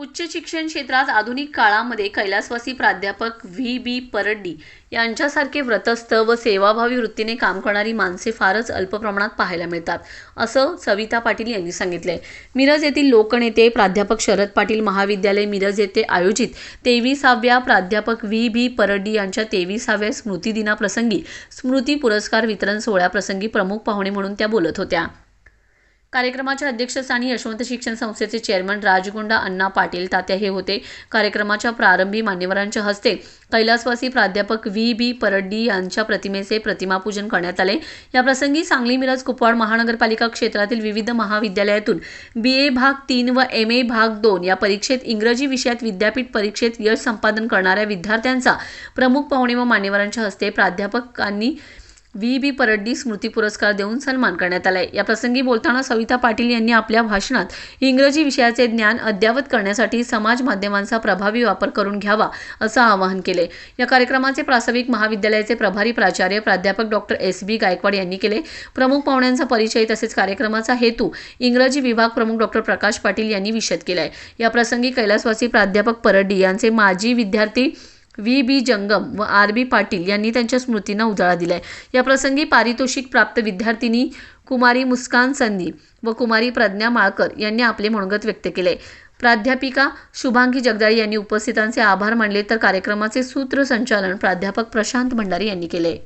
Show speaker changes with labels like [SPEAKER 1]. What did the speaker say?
[SPEAKER 1] उच्च शिक्षण क्षेत्रात आधुनिक काळामध्ये कैलासवासी प्राध्यापक व्ही. बी. परड्डी यांच्यासारखे व्रतस्थ व सेवाभावी वृत्तीने काम करणारी माणसे फारच अल्प प्रमाणात पाहायला मिळतात असं सविता पाटील यांनी सांगितले मिरज येथील लोकनेते प्राध्यापक शरद पाटील महाविद्यालय मिरज येथे आयोजित तेविसाव्या प्राध्यापक व्ही. बी. परड्डी यांच्या तेविसाव्या स्मृतिदिनाप्रसंगी स्मृती पुरस्कार वितरण सोहळ्याप्रसंगी प्रमुख पाहुणे म्हणून त्या बोलत होत्या. कार्यक्रमाच्या अध्यक्षस्थानी यशवंत शिक्षण संस्थेचे चेअरमन राजगुंडा अण्णा पाटील तात्या हे होते. कार्यक्रमाच्या प्रारंभी मान्यवरांच्या हस्ते कैलासवासी प्राध्यापक व्ही. बी. परड्डी यांच्या प्रतिमेचे प्रतिमापूजन करण्यात आले. या प्रसंगी सांगली मिरज कुपवाड महानगरपालिका क्षेत्रातील विविध महाविद्यालयातून बी. ए. भाग तीन व एम. ए. भाग दोन या परीक्षेत इंग्रजी विषयात विद्यापीठ परीक्षेत यश संपादन करणाऱ्या विद्यार्थ्यांचा प्रमुख पाहुणे व मान्यवरांच्या हस्ते प्राध्यापकांनी व्ही. बी. परड्डी स्मृती पुरस्कार देऊन सन्मान करण्यात आलाय. या प्रसंगी बोलताना सविता पाटील यांनी आपल्या भाषणात इंग्रजी विषयाचे ज्ञान अद्यावत करण्यासाठी समाज माध्यमांचा प्रभावी वापर करून घ्यावा असं आवाहन केले या कार्यक्रमाचे प्रास्ताविक महाविद्यालयाचे प्रभारी प्राचार्य प्राध्यापक डॉक्टर एस. बी. गायकवाड यांनी केले. प्रमुख पाहुण्यांचा परिचय तसेच कार्यक्रमाचा हेतू इंग्रजी विभाग प्रमुख डॉक्टर प्रकाश पाटील यांनी विषद केलाय. या प्रसंगी कैलासवासी प्राध्यापक परड्डी यांचे माजी विद्यार्थी व्ही. बी. जंगम व आर. बी. पाटील यांनी त्यांच्या स्मृतींना उजाळा दिलाय. या प्रसंगी पारितोषिक प्राप्त विद्यार्थिनी कुमारी मुस्कान संदी व कुमारी प्रज्ञा माळकर यांनी आपले मनोगत व्यक्त केले प्राध्यापिका शुभांगी जगदाळे यांनी उपस्थितांचे आभार मानले तर कार्यक्रमाचे सूत्रसंचालन प्राध्यापक प्रशांत भंडारी यांनी केले